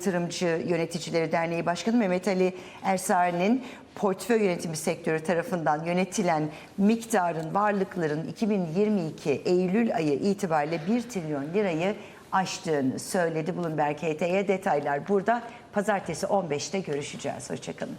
Yatırımcı Yöneticileri Derneği Başkanı Mehmet Ali Ersari'nin portföy yönetimi sektörü tarafından yönetilen miktarın varlıkların 2022 Eylül ayı itibariyle 1 trilyon lirayı aştığını söyledi Bloomberg HT'ye. Detaylar burada. Pazartesi 15'te görüşeceğiz. Hoşçakalın.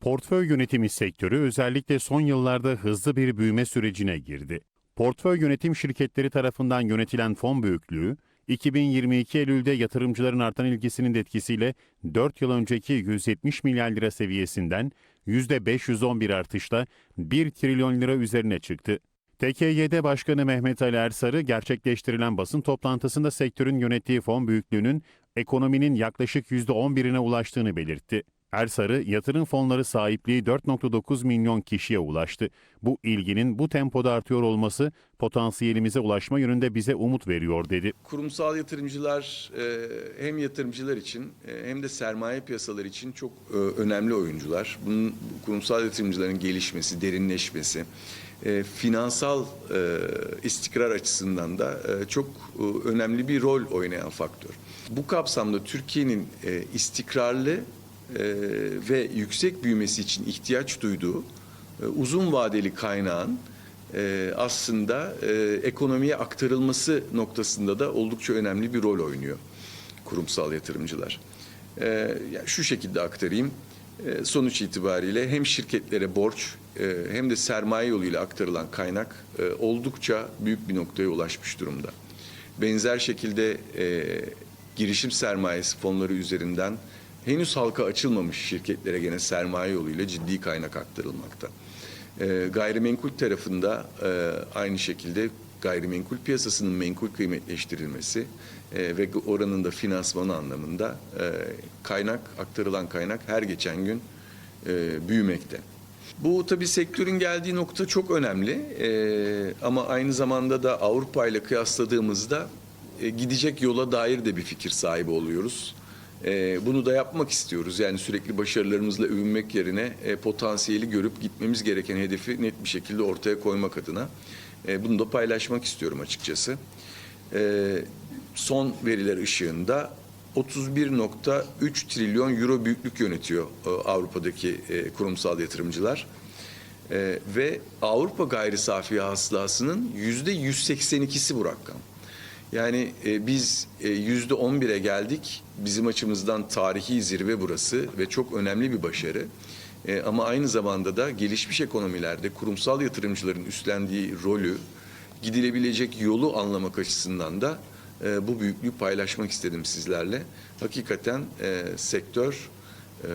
Portföy yönetimi sektörü özellikle son yıllarda hızlı bir büyüme sürecine girdi. Portföy yönetim şirketleri tarafından yönetilen fon büyüklüğü, 2022 Eylül'de yatırımcıların artan ilgisinin de etkisiyle 4 yıl önceki 170 milyar lira seviyesinden %511 artışla 1 trilyon lira üzerine çıktı. TKYD Başkanı Mehmet Ali Ersarı gerçekleştirilen basın toplantısında sektörün yönettiği fon büyüklüğünün ekonominin yaklaşık %11'ine ulaştığını belirtti. Ersarı, yatırım fonları sahipliği 4.9 milyon kişiye ulaştı. Bu ilginin bu tempoda artıyor olması potansiyelimize ulaşma yönünde bize umut veriyor dedi. Kurumsal yatırımcılar e, hem yatırımcılar için e, hem de sermaye piyasaları için çok e, önemli oyuncular. Bunun bu kurumsal yatırımcıların gelişmesi, derinleşmesi, finansal istikrar açısından da çok önemli bir rol oynayan faktör. Bu kapsamda Türkiye'nin istikrarlı ve yüksek büyümesi için ihtiyaç duyduğu e, uzun vadeli kaynağın e, aslında e, ekonomiye aktarılması noktasında da oldukça önemli bir rol oynuyor kurumsal yatırımcılar. E, yani şu şekilde aktarayım. E, sonuç itibariyle hem şirketlere borç hem de sermaye yoluyla aktarılan kaynak oldukça büyük bir noktaya ulaşmış durumda. Benzer şekilde girişim sermayesi fonları üzerinden henüz halka açılmamış şirketlere gene sermaye yoluyla ciddi kaynak aktarılmakta. E, gayrimenkul tarafında e, aynı şekilde gayrimenkul piyasasının menkul kıymetleştirilmesi e, ve oranın da finansmanı anlamında e, kaynak aktarılan kaynak her geçen gün e, büyümekte. Bu tabii sektörün geldiği nokta çok önemli e, ama aynı zamanda da Avrupa ile kıyasladığımızda e, gidecek yola dair de bir fikir sahibi oluyoruz. E, bunu da yapmak istiyoruz. Yani sürekli başarılarımızla övünmek yerine e, potansiyeli görüp gitmemiz gereken hedefi net bir şekilde ortaya koymak adına e, bunu da paylaşmak istiyorum açıkçası. E, son veriler ışığında 31.3 trilyon euro büyüklük yönetiyor e, Avrupa'daki kurumsal yatırımcılar. E, ve Avrupa gayri safi hasılasının yüzde 182'si bu rakam. Yani e, biz e, yüzde 11'e geldik. Bizim açımızdan tarihi zirve burası ve çok önemli bir başarı. E, ama aynı zamanda da gelişmiş ekonomilerde kurumsal yatırımcıların üstlendiği rolü, gidilebilecek yolu anlamak açısından da e, bu büyüklüğü paylaşmak istedim sizlerle. Hakikaten e, sektör e,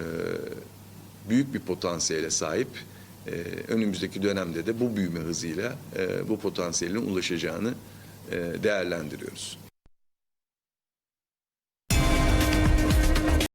büyük bir potansiyele sahip. E, önümüzdeki dönemde de bu büyüme hızıyla e, bu potansiyelin ulaşacağını değerlendiriyoruz.